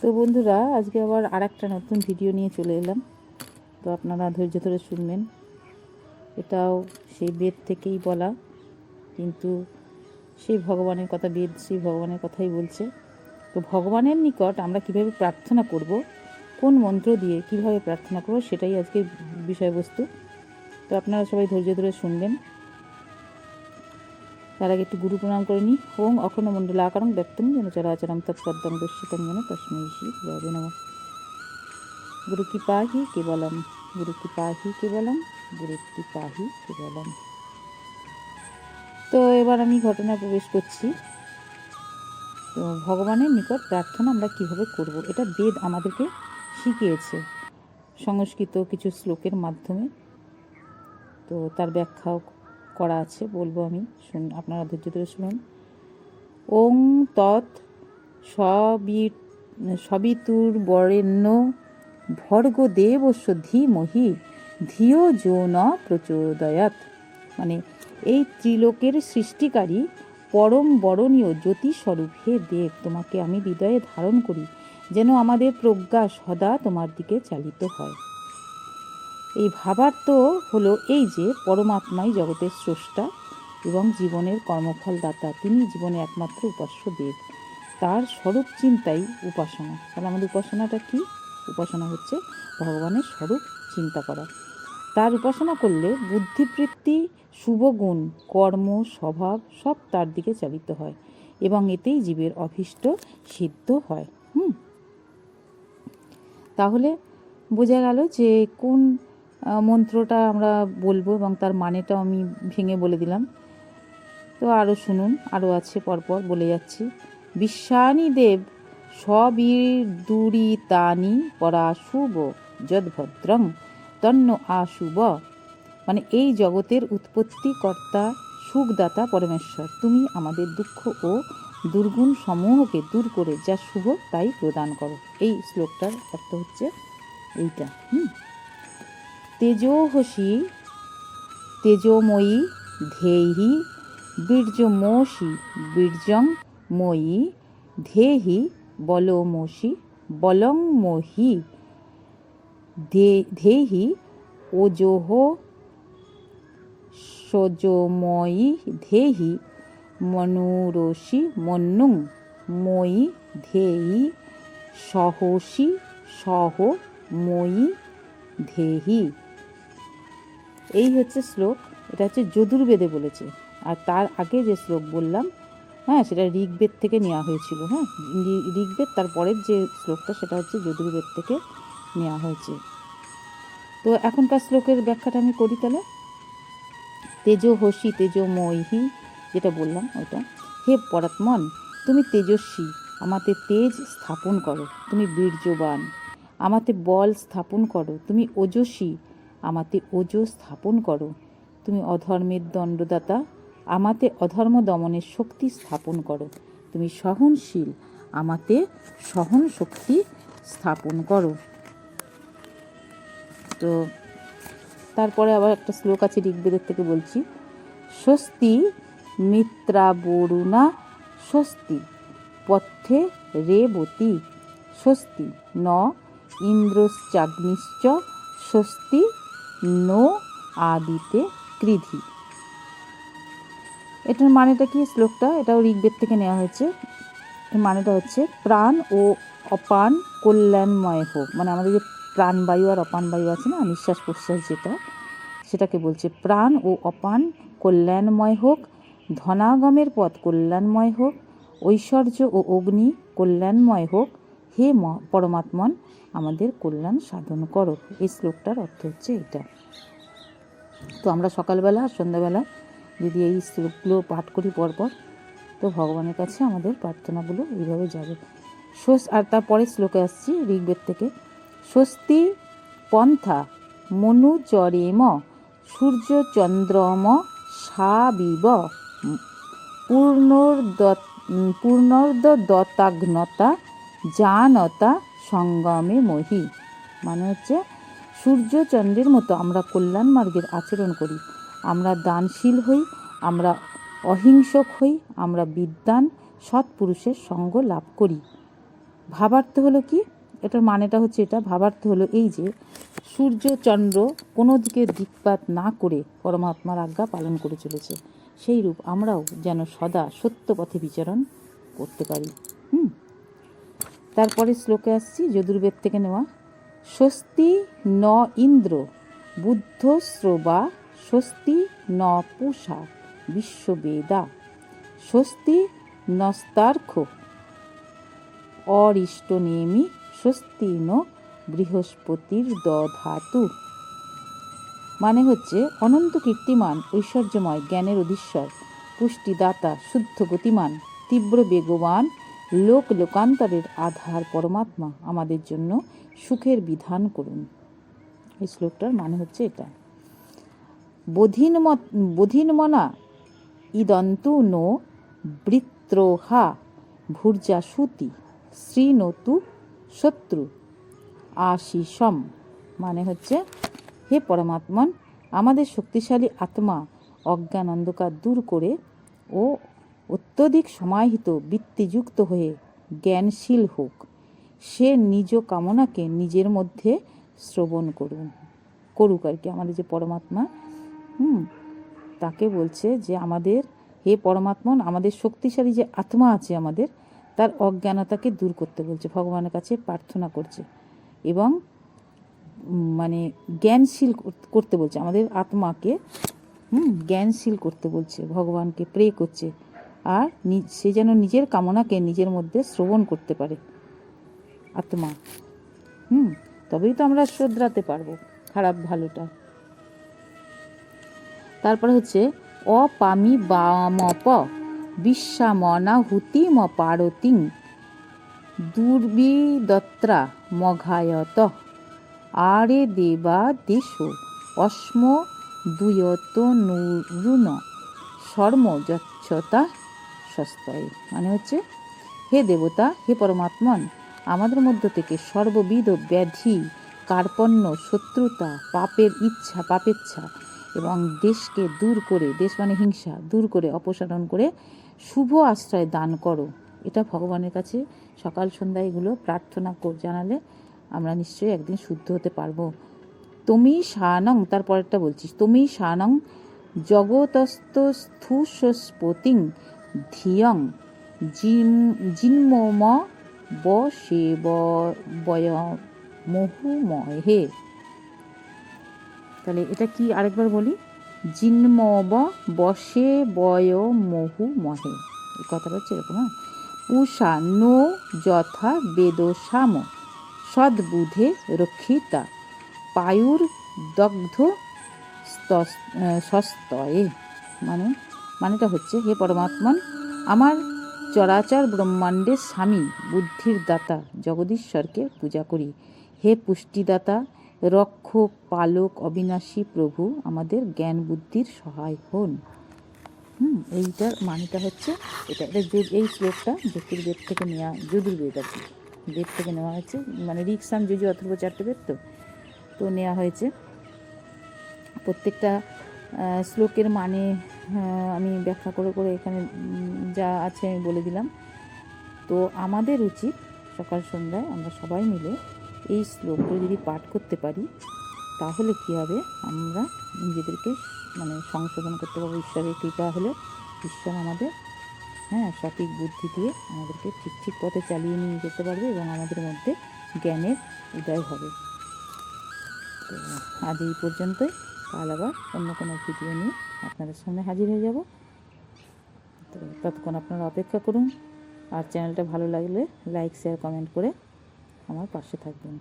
তো বন্ধুরা, আজকে আবার আর একটা নতুন ভিডিও নিয়ে চলে এলাম। তো আপনারা ধৈর্য ধরে শুনবেন। এটাও সেই বেদ থেকেই বলা, কিন্তু সেই ভগবানের কথা বেদ, সেই ভগবানের কথাই বলছে। তো ভগবানের নিকট আমরা কীভাবে প্রার্থনা করব, কোন মন্ত্র দিয়ে কীভাবে প্রার্থনা করব, সেটাই আজকে বিষয়বস্তু। তো আপনারা সবাই ধৈর্য ধরে শুনবেন। তার আগে একটু গুরু প্রণাম করে নিই। ওং অখণ্ড মণ্ডল আকারং ব্যক্তং যেন চরাচরম তৎপদ্যং দর্শিতং যেন তস্মৈ শ্রী গুরবে নমঃ। গুরু কি পাহি কেবলম, গুরু কি পাহি কেবলম, গুরু কি পাহি কেবলম। তো এবার আমি ঘটনায় প্রবেশ করছি। তো ভগবানের নিকট প্রার্থনা আমরা কীভাবে করব? এটা বেদ আমাদেরকে শিখিয়েছে সংস্কৃত কিছু শ্লোকের মাধ্যমে। তো তার ব্যাখ্যাও করা আছে, বলব আমি। শুন, আপনারা ধৈর্য ধরে শুনুন। ওং তৎ সবি সবিতুর বরেণ্য ভর্গ দেবস্য ধীমহি ধিও যো ন প্রচোদয়াত। মানে এই ত্রিলোকের সৃষ্টিকারী পরম বরণীয় জ্যোতিস্বরূপ হে দেব, তোমাকে আমি হৃদয়ে ধারণ করি, যেন আমাদের প্রজ্ঞা সদা তোমার দিকে চালিত হয়। এই ভাবার্থ হলো এই যে পরমাত্মাই জগতের স্রষ্টা এবং জীবনের কর্মফল দাতা তিনি জীবনে একমাত্র উপাস্য দেব। তার স্বরূপ চিন্তাই উপাসনা। তাহলে আমাদের উপাসনাটা কি? উপাসনা হচ্ছে ভগবানের স্বরূপ চিন্তা করা। তার উপাসনা করলে বুদ্ধিবৃত্তি, শুভগুণ, কর্ম, স্বভাব সব তার দিকে চালিত হয় এবং এতেই জীবের অভীষ্ট সিদ্ধ হয়। হুম। তাহলে বোঝা গেল যে কোন মন্ত্রটা আমরা বলব এবং তার মানেটাও আমি ভেঙে বলে দিলাম। তো আরও শুনুন, আরও আছে পরপর বলে যাচ্ছি। বিশ্বানি দেব সবিদুরিতানি পরাশুভ যদ্ভদ্রং তন্ন আশুভ মানে এই জগতের উৎপত্তি কর্তা সুখদাতা পরমেশ্বর, তুমি আমাদের দুঃখ ও দুর্গুণ সমূহকে দূর করে যা শুভ তাই প্রদান করো। এই শ্লোকটার অর্থ হচ্ছে এইটা, হুম? তেজোহসি, তেজোময়ী, ধেহি বীর্যমোষি বীর্যং ময়ী ধেহি বলমোষি বলং মোহি ধে- ধেহি, ওজোহ, সজোময়ী, ধেহি, মনুরসি, মন্নুং, ময়ী, ধেহি, সহসি সহ ময়ী ধেহি। এই হচ্ছে শ্লোক, এটা হচ্ছে যদুর্বেদে বলেছে। আর তার আগে যে শ্লোক বললাম হ্যাঁ সেটা ঋগ্বেদ থেকে নেওয়া হয়েছিল হ্যাঁ? ঋগ্বেদ তারপরের যে শ্লোকটা, সেটা হচ্ছে যদুর্বেদ থেকে নেওয়া হয়েছে। তো এখনকার শ্লোকের ব্যাখ্যাটা আমি করি তাহলে। তেজোহসি তেজোময়ী, যেটা বললাম ওটা। হে পরাত্মন, তুমি তেজস্বী, আমাতে তেজ স্থাপন করো, তুমি বীর্যবান। আমাতে বল স্থাপন করো, তুমি ওজস্বী আমাতে ওজো স্থাপন করো। তুমি অধর্মের দণ্ডদাতা, আমাতে অধর্ম দমনের শক্তি স্থাপন করো। তুমি সহনশীল, আমাতে সহন শক্তি স্থাপন করো। তো তারপরে আবার একটা শ্লোক আছে ঋগ্বেদের থেকে বলছি, স্বস্তি মিত্রা বরুণা, স্বস্তি পথ্যে রেবতী, স্বস্তি ন ইন্দ্রশ্চাগ্নিশ্চ, স্বস্তি নো আদিতে কৃধি। এটার মানেটা কি শ্লোকটা? এটাও ঋগ্বেদ থেকে নেওয়া হয়েছে। এর মানেটা হচ্ছে প্রাণ ও অপান কল্যাণময় হোক মানে আমাদের যে প্রাণবায়ু আর অপান বায়ু আছে না নিঃশ্বাস প্রশ্বাস যেটা, সেটাকে বলছে প্রাণ ও অপান কল্যাণময় হোক ধনাগমের পথ কল্যাণময় হোক ঐশ্বর্য ও অগ্নি কল্যাণময় হোক হে ম- পরমাত্মন, আমাদের কল্যাণ সাধন করো। এই শ্লোকটার অর্থ হচ্ছে এটা। তো আমরা সকালবেলা আর সন্ধ্যাবেলা যদি এই শ্লোকগুলো পাঠ করি পরপর, তো ভগবানের কাছে আমাদের প্রার্থনাগুলো এইভাবে যাবে। স্বস, আর তারপরে শ্লোকে আসছি ঋগ্বেদ থেকে। স্বস্তি পন্থা মনুচরেম সূর্য চন্দ্রম সাবিব পূর্ণর্দত পূর্ণর্দতাগ্নতা জানতা সঙ্গমে মহি। মানে হচ্ছে সূর্য চন্দ্রের মতো আমরা কল্যাণ মার্গের আচরণ করি। আমরা দানশীল হই, আমরা অহিংসক হই, আমরা বিদ্বান সৎপুরুষের সঙ্গ লাভ করি। ভাবার্থ হলো কি? এটার মানেটা হচ্ছে এটা। ভাবার্থ হলো এই যে, সূর্য চন্দ্র কোনো দিকে দিকপাত না করে পরমাত্মার আজ্ঞা পালন করে চলেছে। সেই রূপ আমরাও যেন সদা সত্য পথে বিচরণ করতে পারি। তারপরে শ্লোকে আসছি, যদুর্বেদ থেকে নেওয়া। স্বস্তি ন ইন্দ্র, বুদ্ধ শ্রবা, স্বস্তি ন পূষা, বিশ্ববেদা। স্বস্তি নস্তার্ঘ অরিষ্ট নেমি, স্বস্তি ন বৃহস্পতির দধাতু। মানে হচ্ছে অনন্ত কীর্তিমান, ঐশ্বর্যময়, জ্ঞানের অধীশ্বর, পুষ্টিদাতা, শুদ্ধ গতিমান, তীব্র বেগবান লোক লোকান্তরের আধার পরমাত্মা আমাদের জন্য সুখের বিধান করুন। এই শ্লোকটার মানে হচ্ছে এটা। বোধিনমত, বোধিনমনা ইদন্তু নো বৃত্রোহা ভূর্জা সুতি শ্রীনতু শত্রু আশিসম মানে হচ্ছে, হে পরমাত্মন, আমাদের শক্তিশালী আত্মা অজ্ঞান অন্ধকার দূর করে ও অত্যধিক সমাহিত বৃত্তিযুক্ত হয়ে জ্ঞানশীল হোক। সে নিজ কামনাকে নিজের মধ্যে শ্রবণ করুন। করুক আর কি, আমাদের যে পরমাত্মা, হুম, তাকে বলছে যে আমাদের, হে পরমাত্মন, আমাদের শক্তিশালী যে আত্মা আছে আমাদের, তার অজ্ঞানতাকে দূর করতে বলছে, ভগবানের কাছে প্রার্থনা করছে এবং মানে জ্ঞানশীল করতে বলছে। আমাদের আত্মাকে, হুম, জ্ঞানশীল করতে বলছে, ভগবানকে প্রে করছে। আর সে যেন নিজের কামনাকে নিজের মধ্যে শ্রবণ করতে পারে। আত্মা। হুম, তবেই তো আমরা শোধরাতে পারব, খারাপ ভালোটা। তারপরে হচ্ছে, অপামি বামপ বিশ্বামনা হুতিম পারতিং, দুর্বিদত্রা মঘায়ত, আরে দেবা দেশ অস্ম দুয়ত নুরুন শর্ম যচ্ছতা সস্তয়ে। মানে হচ্ছে, হে দেবতা, হে পরমাত্মন, আমাদের মধ্য থেকে সর্ববিধ ব্যাধি, কার্পণ্য, শত্রুতা, পাপের ইচ্ছা, পাপেচ্ছা এবং দেশকে দূর করে, দেশ মানে হিংসা, দূর করে, অপসারণ করে শুভ আশ্রয় দান করো। এটা ভগবানের কাছে সকাল সন্ধ্যা এগুলো প্রার্থনা জানালে আমরা নিশ্চয়ই একদিন শুদ্ধ হতে পারব। তুমি শানং, তার পরেরটা বলছিস, তুমি শানং জগতস্থুস্পতিং ধিয়ং জিম, জিন্মম ব বয় মহুমহে তাহলে এটা কি আরেকবার বলি? জিন্মব বসে বয় মহু মহে এই কথাটা হচ্ছে এরকম হ্যাঁ? উষা নো যথা বেদসাম সদ্বুধে রক্ষিতা পায়ুর দগ্ধ সস্তয়ে। মানে মানেটা হচ্ছে, হে পরমাত্মন, আমার চরাচর ব্রহ্মাণ্ডের স্বামী, বুদ্ধির দাতা, জগদীশ্বরকে পূজা করি। হে পুষ্টিদাতা রক্ষক পালক, অবিনাশী প্রভু, আমাদের জ্ঞান বুদ্ধির সহায় হন। হুম, এইটার মানেটা হচ্ছে এটা। এটা এই শ্লোকটা জ্যোতির্বেদ থেকে নেওয়া যদুর্বেদ আর কি। বেদ থেকে নেওয়া হয়েছে মানে রিক্সাম যুজু, অথর্ব, চারটে বেদ তো তো নেওয়া হয়েছে। প্রত্যেকটা শ্লোকের মানে আমি ব্যাখ্যা করে করে এখানে যা আছে আমি বলে দিলাম। তো আমাদের উচিত সকাল সন্ধ্যায় আমরা সবাই মিলে এই শ্লোকগুলো যদি পাঠ করতে পারি, তাহলে কী হবে? আমরা নিজেদেরকে মানে সংশোধন করতে পারব। ঈশ্বরের কৃপা হলে ঈশ্বর আমাদের হ্যাঁ সঠিক বুদ্ধি দিয়ে আমাদেরকে ঠিক ঠিক পথে চালিয়ে নিয়ে যেতে পারবে এবং আমাদের মধ্যে জ্ঞানের উদয় হবে। তো আজ এই পর্যন্তই। কাল আবার অন্য কোনো ভিডিও নিয়ে আপনাদের সামনে হাজির হয়ে যাব। তো ততক্ষণ আপনারা অপেক্ষা করুন। আর চ্যানেলটা ভালো লাগলে লাইক শেয়ার কমেন্ট করে আমার পাশে থাকবেন।